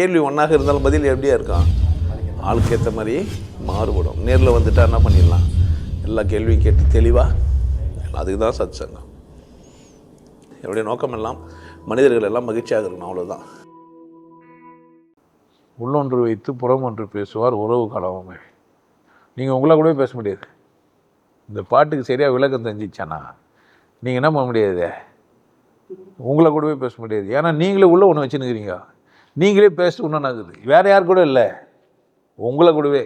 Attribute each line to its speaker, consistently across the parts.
Speaker 1: கேள்வி ஒன்றாக இருந்தாலும் பதில் எப்படியா இருக்கான் ஆளுக்கு ஏற்ற மாதிரி மாறுபடும். நேரில் வந்துட்டா என்ன பண்ணிடலாம்? எல்லா கேள்வியும் கேட்டு தெளிவாக அதுக்கு தான் சத் சங்கம் என்னுடைய நோக்கம் எல்லாம் மனிதர்கள் எல்லாம் மகிழ்ச்சியாக இருக்கணும் அவ்வளோதான்
Speaker 2: உள்ளொன்று வைத்து புறம் ஒன்று பேசுவார் உறவு கடவுமே நீங்கள் உங்களை கூட பேச முடியாது. இந்த பாட்டுக்கு சரியாக விளக்கம் தெரிஞ்சிச்சானா? நீங்கள் என்ன பண்ண முடியாது? உங்களை கூடவே பேச முடியாது. ஏன்னா நீங்களே உள்ளே ஒன்று வச்சுன்னுக்கிறீங்க. நீங்களே பேசிட்டு ஒன்றும் வேறு யார் கூட இல்லை? உங்களை கூடவே.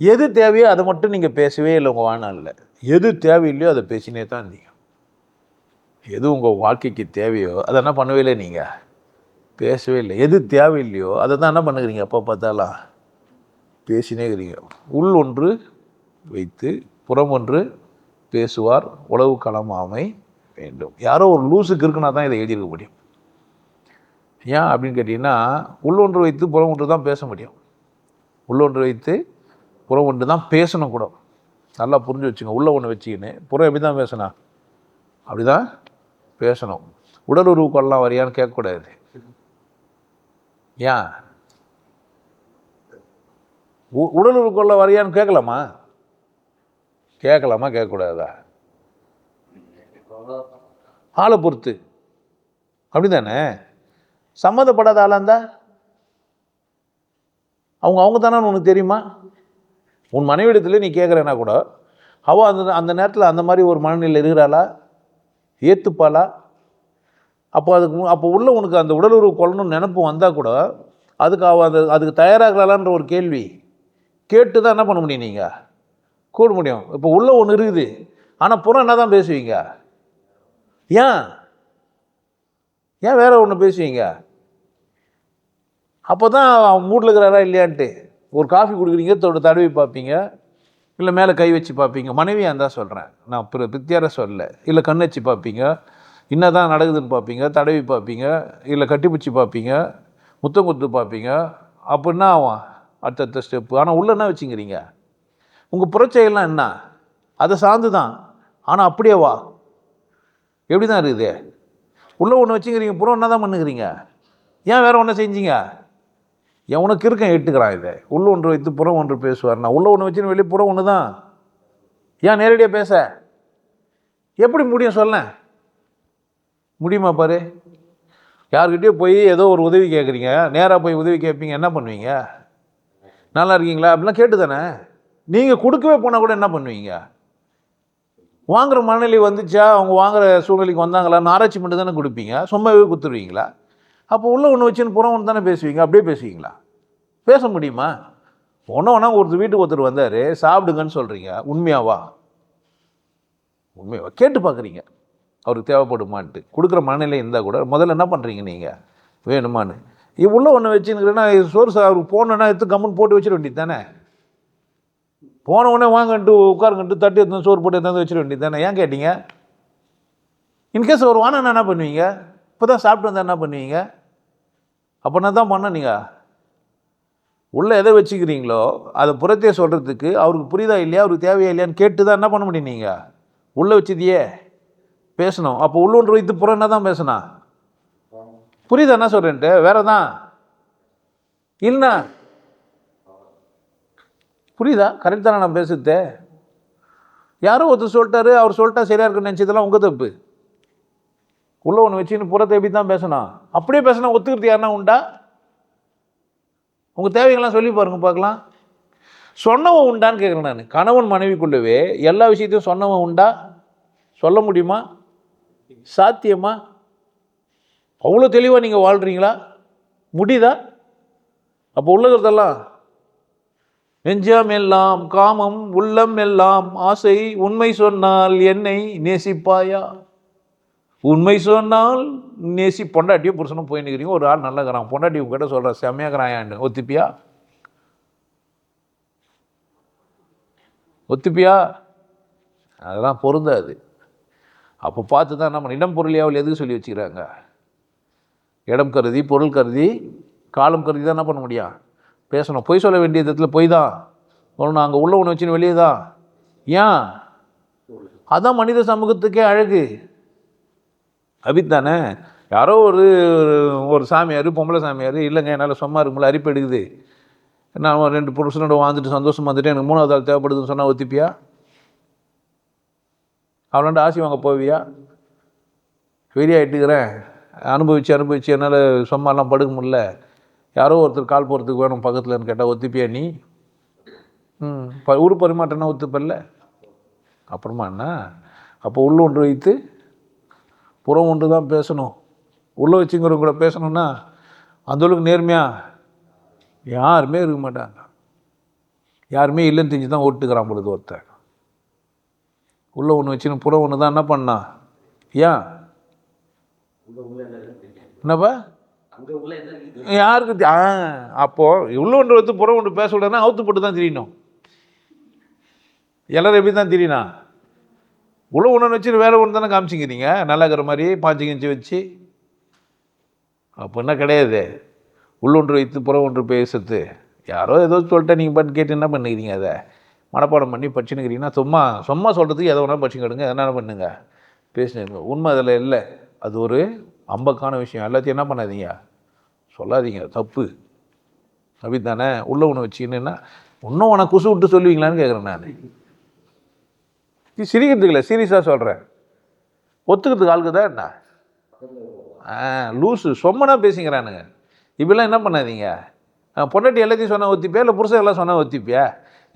Speaker 2: எது தேவையோ அதை மட்டும் நீங்கள் பேசவே இல்லை உங்கள் வாழ்நாளில். எது தேவையில்லையோ அதை பேசினே தான் இருந்தீங்க. எது உங்கள் வாழ்க்கைக்கு தேவையோ அதை என்ன பண்ணவே இல்லை நீங்கள் பேசவே இல்லை. எது தேவையில்லையோ அதை தான் என்ன பண்ணுகிறீங்க? எப்போ பார்த்தாலாம் பேசினே இருக்கிறீங்க. உள் ஒன்று வைத்து புறம் ஒன்று பேசுவார். உளவு களமாமை வேண்டும். யாரோ ஒரு லூசுக்கு இருக்குன்னா தான் இதை எழுதியிருக்க முடியும். ஏன் அப்படின்னு கேட்டிங்கன்னா உள்ளொன்று வைத்து புறம் ஒன்று தான் பேச முடியும். உள்ளொன்று வைத்து புறம் ஒன்று தான் பேசணும் கூட. நல்லா புரிஞ்சு வச்சுங்க உள்ள ஒன்று வச்சுக்கின்னு புறம் எப்படி தான் பேசணும்? அப்படி தான் பேசணும். உடல் உறவு கொள்ளலாம் வரியான்னு கேட்கக்கூடாது. ஏன்? உ- உடல் உறவு கொள்ள வரியான்னு கேட்கலாமா? கேட்கலாமா? கேட்கக்கூடாதா? ஆளை பொறுத்து. அப்படி தானே சம்மந்தப்படாத ஆளாக இருந்தா அவங்க அவங்க தானே உனக்கு தெரியுமா? உன் மனைவிடத்துல நீ கேட்குறேன்னா கூட அவள் அந்த அந்த நேரத்தில் அந்த மாதிரி ஒரு மனநிலையில் இருக்கிறாளா? ஏற்றுப்பாளா அப்போ அதுக்கு அப்போ உள்ள உனக்கு அந்த உடலுறவு கொள்ளணும்னு நினப்பு வந்தால் கூட அதுக்கு அவள் அந்த அதுக்கு தயாராகலான்ற ஒரு கேள்வி கேட்டு தான் என்ன பண்ண முடியும் நீங்கள் கூட முடியும். இப்போ உள்ள ஒன்று இருக்குது. ஆனால் புறம் என்ன தான் பேசுவீங்க? ஏன்? ஏன் வேறு ஒன்று பேசுவீங்க? அப்போ தான் அவன் மூட்டில் இருக்கிறாரா இல்லையான்ட்டு. ஒரு காஃபி கொடுக்குறீங்க தொட தடவி பார்ப்பீங்க. இல்லை மேலே கை வச்சு பார்ப்பீங்க. மனைவியாக இருந்தால் சொல்கிறேன் நான் பிற பித்தியார சொல்ல இல்லை கண் வச்சு பார்ப்பீங்க. என்ன தான் நடக்குதுன்னு பார்ப்பீங்க தடவி பார்ப்பீங்க. இல்லை கட்டிப்பிடிச்சி பார்ப்பீங்க முத்தம் குத்து பார்ப்பீங்க. அப்படின்னா அவன் அடுத்தடுத்த ஸ்டெப்பு ஆனால் உள்ள என்ன வச்சுங்கிறீங்க உங்கள் புறச்செயல்லாம் என்ன? அதை சார்ந்து தான் ஆனால் அப்படியே வா. எப்படி தான் இருக்குது? உள்ளே ஒன்று வச்சுக்கிறீங்க புறம் என்ன தான் பண்ணுகிறீங்க? ஏன் வேறு ஒன்று செஞ்சீங்க? எவனுக்கு இருக்கேன் எட்டுக்கிறான் இதை? உள்ள ஒன்று வைத்து புறம் ஒன்று பேசுவார் நான் உள்ள ஒன்று வச்சுன்னு வெளியே புறம் ஒன்று தான் ஏன் நேரடியாக பேச? எப்படி முடியும் சொல்ல? முடியுமா பாரு? யார்கிட்டயோ போய் ஏதோ ஒரு உதவி கேட்குறீங்க நேராக போய் உதவி கேட்பீங்க என்ன பண்ணுவீங்க? நல்லா இருக்கீங்களா? அப்படிலாம் கேட்டு தானே நீங்கள் கொடுக்கவே போனால் கூட என்ன பண்ணுவீங்க? வாங்குற மனநிலை வந்துச்சா? அவங்க வாங்குற சூழ்நிலைக்கு வந்தாங்களான்னு ஆராய்ச்சி மட்டும் தானே கொடுப்பீங்க. சும்மாவே கொடுத்துருவீங்களா அப்போ உள்ள ஒன்று வச்சுன்னு புறம் ஒன்று தானே பேசுவீங்க? அப்படியே பேசுவீங்களா? பேச முடியுமா? ஒன்று ஒன்றா ஒருத்தர் வீட்டுக்கு ஒருத்தர் வந்தார் சாப்பிடுங்கன்னு சொல்கிறீங்க உண்மையாவா? உண்மையாவா? கேட்டு பார்க்குறீங்க அவருக்கு தேவைப்படுமான்ட்டு. கொடுக்குற மனநிலை இருந்தால் கூட முதல்ல என்ன பண்ணுறீங்க நீங்கள் வேணுமான்னு. இவ்வளோ ஒன்று வச்சுருக்கிறேன்னா சோறு சார் அவருக்கு போனோன்னா எடுத்து கம்முன்னு போட்டு வச்சிட வேண்டியது தானே போன உடனே வாங்கன்ட்டு உட்காருங்கன்ட்டு தட்டி எடுத்து சோறு போட்டு எடுத்து வச்சிட வேண்டியது தானே ஏன் கேட்டீங்க? இன்கேஸ் ஒரு வானம் என்ன பண்ணுவீங்க? இப்போ தான் சாப்பிட்டு வந்தால் என்ன பண்ணுவீங்க? அப்போ தான் பண்ண நீங்கள் உள்ளே எதை வச்சுக்கிறீங்களோ அதை புறத்தே சொல்கிறதுக்கு அவருக்கு புரியுதா இல்லையா அவருக்கு தேவையா இல்லையான்னு கேட்டு தான் என்ன பண்ண முடியும் நீங்கள் உள்ளே வச்சதையே. பேசணும். அப்போ உள்ளொன்று வைத்து புறம் என்ன தான் பேசணும் புரியுதா என்ன சொல்கிறேன்ட்டு வேற தான் இல்லைண்ணா புரியுதா? கரெக்ட் தானே நான் பேசுறது. யாரோ ஒருத்தர் சொல்லிட்டாரு அவர் சொல்லிட்டா சரியாக இருக்குன்னு நினச்சதெல்லாம் உங்கள் தப்பு. உள்ளே ஒன்று வச்சுன்னு புறத்தை எப்படி தான் பேசணும்? அப்படியே பேசினா ஒத்துக்கிறது யாருன்னா உண்டா? உங்கள் தேவைகள்லாம் சொல்லி பாருங்க பார்க்கலாம். சொன்னவன் உண்டான்னு கேட்குறேன் நான். கணவன் மனைவிக்குள்ளவே எல்லா விஷயத்தையும் சொன்னவன் உண்டா? சொல்ல முடியுமா? சாத்தியமா? அவ்வளோ தெளிவாக நீங்கள் வாழ்கிறீங்களா முடியுதா? அப்போ உள்ளதெல்லாம் நெஞ்சம் எல்லாம் காமம் உள்ளம் எல்லாம் ஆசை உண்மை சொன்னால் என்னை நேசிப்பாயா? உண்மை சொன்னால் நேசி பொண்டாட்டியும் புருஷனும் போய் நிற்கிறீங்க ஒரு ஆள் நல்லகிறான் பொண்டாட்டி உங்ககிட்ட சொல்கிற செம்மையாகிறாயான்னு ஒத்துப்பியா? ஒத்துப்பியா? அதெல்லாம் பொருந்தாது அப்போ பார்த்து தான் நம்ம இடம் பொருளியாவில் எதுக்கு சொல்லி வச்சுக்கிறாங்க? இடம் கருதி பொருள் கருதி காலம் கருதி தான் என்ன பண்ண முடியும்? பேசணும். பொய் சொல்ல வேண்டிய இடத்துல பொய் தான். ஒன்று அங்கே உள்ள ஒன்று வச்சுன்னு வெளியே தான். ஏன்? அதான் மனித சமூகத்துக்கே அழகு. அபித் தானே? யாரோ ஒரு ஒரு சாமியார் பொம்பளை சாமியார் இல்லைங்க என்னால் சும்மா இருக்கும்போது அரிப்பு எடுக்குது. நான் ரெண்டு புருஷனோட வாழ்ந்துட்டு சந்தோஷமாக வந்துட்டு எனக்கு மூணாவது ஆள் தேவைப்படுதுன்னு சொன்னால் ஒத்திப்பியா? அவளாண்ட ஆசி வாங்க போவியா? வெறியாயிட்டுக்கிறேன் அனுபவிச்சு அனுபவிச்சு என்னால் சும்மாலாம் படுக்க முடில யாரோ ஒருத்தர் கால் போகிறதுக்கு வேணும் பக்கத்தில்னு கேட்டால் ஒத்துப்பியா நீ? ம் ப உரு பரிமாற்றம்னா ஒத்துப்பல்ல? அப்புறமா என்ன? அப்போ உள்ள ஒன்று வைத்து புறம் ஒன்று தான் பேசணும். உள்ளே வச்சுங்கிறவங்க கூட பேசணும்னா அந்த அளவுக்கு நேர்மையாக யாருமே இருக்க மாட்டாங்க. யாருமே இல்லைன்னு தெரிஞ்சு தான் ஓட்டுக்கிறான் பொழுது ஒருத்தன். உள்ளே ஒன்று வச்சுன்னு புறம் ஒன்று தான் என்ன பண்ணான் ஏன்? என்னப்பா? யாருக்கு ஆ அப்போது உள்ள ஒன்று வந்து புறம் ஒன்று பேச விடனா அவுத்து போட்டு தான் தெரியணும். எல்லாரும் எப்படி தான் தெரியணும் உள்ள ஒன்று வச்சு வேறு ஒன்று தானே காமிச்சிக்கிறீங்க? நல்லா இருக்கிற மாதிரி பாஞ்சு கிஞ்சி வச்சு. அப்போ என்ன கிடையாது. உள்ளொன்று வைத்து புறம் ஒன்று பேசுறது. யாரோ ஏதோ சொல்லிட்டேன் நீங்கள் பண்ணி கேட்டு என்ன பண்ணுக்கிறீங்க அதை? மனப்பாடம் பண்ணி படிச்சுன்னுக்கிறீங்கன்னா சும்மா சும்மா சொல்கிறதுக்கு எதை வேணால் படிச்சுக்கிடுங்க என்ன பண்ணுங்க? பேசினுங்க. உண்மை அதில் இல்லை. அது ஒரு அம்பக்கான விஷயம். எல்லாத்தையும் என்ன பண்ணாதீங்க? சொல்லாதீங்க. தப்பு. அப்படி தானே உள்ள ஒன்று வச்சுக்கின்னா இன்னும் உனக்கு குசு விட்டு சொல்லுவீங்களான்னு கேட்குறேன் நான். நீ சிரிக்கிறதுக்கு இல்லை சீரியஸாக சொல்கிறேன் ஒத்துக்கிறதுக்கு ஆளுக்கு தான் என்ன லூஸு சொம்மனா பேசிக்கிறானுங்க. இப்படிலாம் என்ன பண்ணாதீங்க? பொண்டாட்டி எல்லாத்தையும் சொன்னால் ஒத்திப்பியா? இல்லை புருஷன் எல்லாம் சொன்னால் ஒத்திப்பியா?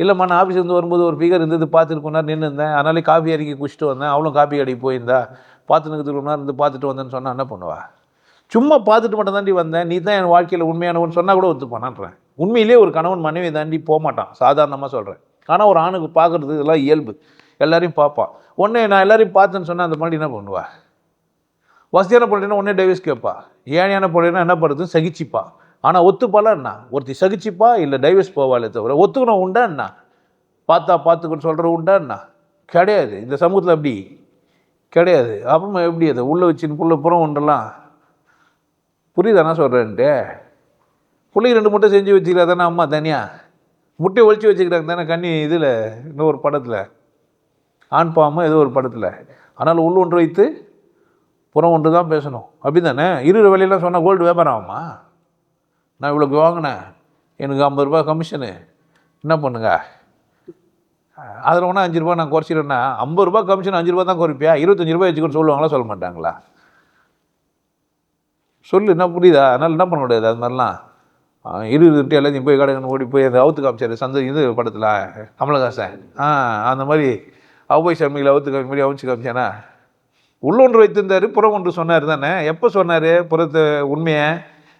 Speaker 2: இல்லைம்மா நான் ஆஃபீஸ் வந்து வரும்போது ஒரு ஃபிகர் இருந்தது பார்த்துட்டு கொஞ்ச நேரம் நின்று இருந்தேன். அதனாலே காஃபி இறக்கி குடிச்சிட்டு வந்தேன். அவளும் காஃபி கடைக்கு போயிருந்தா பார்த்து நிற்கிறதுக்கு ரொம்ப நேரம் இருந்து பார்த்துட்டு வந்தேன்னு சொன்னால் என்ன பண்ணுவா? சும்மா பார்த்துட்டு மட்டும் தாண்டி வந்தேன். நீ தான் என் வாழ்க்கையில் உண்மையானவன் சொன்னால் கூட ஒத்துப்பானான்றேன். உண்மையிலேயே ஒரு கணவன் மனைவி தாண்டி போக மாட்டான் சாதாரணமாக சொல்கிறேன் ஆனால் ஒரு ஆணுக்கு பார்க்குறது இதெல்லாம் இயல்பு. எல்லாரையும் பார்ப்பான். உடனே நான் எல்லாரையும் பார்த்தேன்னு சொன்னால் அந்த மாதிரி என்ன பண்ணுவா? வசதியான பொருள்னா உடனே டைவர்ஸ் கேட்பா. ஏழையான பொருள்னா என்ன பண்ணுறது சகிச்சிப்பா. ஆனால் ஒத்துப்பாலா என்ன? ஒருத்தி சகிச்சிப்பா இல்லை டைவர்ஸ் போவாளே தவிர ஒத்துக்கணும் உண்டா என்ன? பார்த்தா பார்த்துக்கணும் சொல்கிற உண்டா என்ன? கிடையாது. இந்த சமூகத்தில் அப்படி கிடையாது. அப்புறமா எப்படி அது? உள்ளே வச்சுன்னு புள்ள புறம் உண்டெல்லாம் புரியுதா நான் சொல்கிறேன்ட்டு பிள்ளைக்கு ரெண்டு முட்டை செஞ்சு வச்சுக்கிறா தானே அம்மா தனியாக முட்டையை ஒழிச்சு வச்சுக்கிறாங்க தானே கண்ணி இதில் இன்னொரு படத்தில். ஆண் பாம்பு ஏதோ ஒரு படத்தில். ஆனால் உள் ஒன்று வைத்து புறம் ஒன்று தான் பேசணும். அப்படி தானே இருக்கிற வேலையெல்லாம் சொன்னால் கோல்டு வியாபாரம் ஆகுமா? நான் இவ்வளோக்கு வாங்கினேன். எனக்கு ஐம்பது ரூபாய் கமிஷனு என்ன பண்ணுங்க? அதில் ஒன்றா அஞ்சு ரூபா நான் குறைச்சிடுறேன்னா ஐம்பது ரூபாய் கமிஷன் அஞ்சு ரூபா தான் குறைப்பியா? இருபத்தஞ்சி ரூபாய் வச்சுக்கணும் சொல்லுவாங்களா? சொல்ல மாட்டாங்களா? சொல்லு என்ன புரியுதா? அதனால் என்ன பண்ண முடியாது? அது மாதிரிலாம். ஆ, இருபது எல்லாத்தையும் போய் கடைக்கணும் ஓடி போய் அந்த அவுத்து காமிச்சாரு சந்தை இது படத்தில் கமலஹாசன். ஆ அந்த மாதிரி அவ்வை சர்மிகளை அவுத்து காமி மாதிரி காமிச்சானா? உள்ளொன்று வைத்திருந்தார் புறம் ஒன்று சொன்னார் தானே? எப்போ சொன்னார்? புறத்து உண்மையை?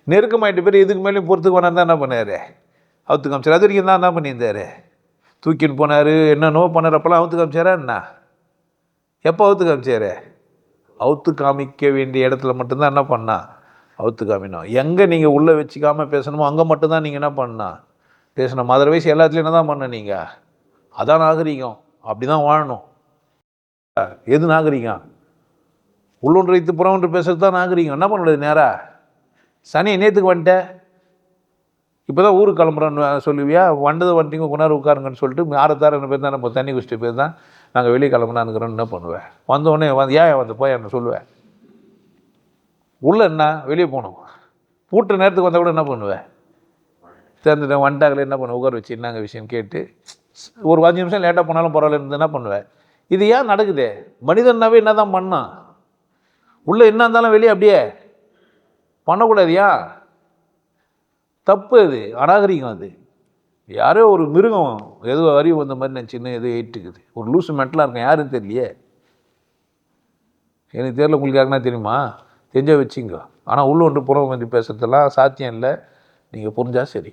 Speaker 2: நெருக்கமாயிட்டு பேர் இதுக்கு மேலேயும் பொறுத்துக்கு வேணாம் தான் என்ன பண்ணார்? அவுத்து காமிச்சார். அது வரைக்கும் தான் என்ன பண்ணியிருந்தார். தூக்கின்னு போனார் என்னென்னோ பண்ணார் அப்போல்லாம் அவுத்து காமிச்சாரா என்ன? எப்போ அவுத்து காமிச்சார்? அவுத்து காமிக்க வேண்டிய இடத்துல மட்டும்தான் என்ன பண்ணா? அவுத்து காமினோம் எங்கே நீங்கள் உள்ளே வச்சுக்காமல் பேசணுமோ அங்கே மட்டும்தான் நீங்கள் என்ன பண்ணா? பேசணும். மதுரை வயசு எல்லாத்துலேயும் என்ன தான் பண்ண நீங்கள் அதான் நாகரிகம். அப்படி தான் வாழணும். எது நாகரிகம்? உள்ளொன்று வைத்து புறம் பேசுறது தான் நாகரிகம். என்ன பண்ணுறது நேராக சனி நேற்றுக்கு வந்துட்டேன் இப்போ தான் ஊருக்கு கிளம்புறோன்னு சொல்லுவியா? வந்தது வந்துட்டீங்க கொஞ்ச உட்காருங்கன்னு சொல்லிட்டு ஆறத்தாறு ரெண்டு பேர் தான் நம்ம தண்ணி குடிச்சிட்டு பேர் தான் நாங்கள் வெளியே கிளம்புனானுங்கிறோன்னு என்ன பண்ணுவேன் வந்த உடனே வந்து ஏன் வந்து? போய் என்ன சொல்லுவேன் உள்ளே என்ன? வெளியே போகணும். பூட்ட நேரத்துக்கு வந்தால் கூட என்ன பண்ணுவேன் சேர்ந்துட்டேன் வந்துட்டாங்களே என்ன பண்ணுவேன் உட்கார வச்சு என்னங்க விஷயம் கேட்டு ஒரு அஞ்சு நிமிஷம் லேட்டாக போனாலும் பரவாயில்ல இருந்து என்ன பண்ணுவேன் இது ஏன் நடக்குது? மனிதன்னாவே என்ன தான் பண்ணான் உள்ளே என்ன இருந்தாலும் வெளியே அப்படியே பண்ணக்கூடாது ஏன் தப்பு அது அநாகரிகம் அது. யாரோ ஒரு மிருகம் ஏதோ அறிவு வந்த மாதிரி நான் சின்ன ஏதோ ஏற்றுக்குது. ஒரு லூசு மெட்டலாக இருக்கும் யாருன்னு தெரியலையே? எனக்கு தெரியல உங்களுக்கு யாருன்னா தெரியுமா? தெரிஞ்ச வச்சுங்க ஆனால் உள்ள ஒன்று புறம் வந்து பேசுகிறதெல்லாம் சாத்தியம் இல்லை. நீங்கள் புரிஞ்சால் சரி.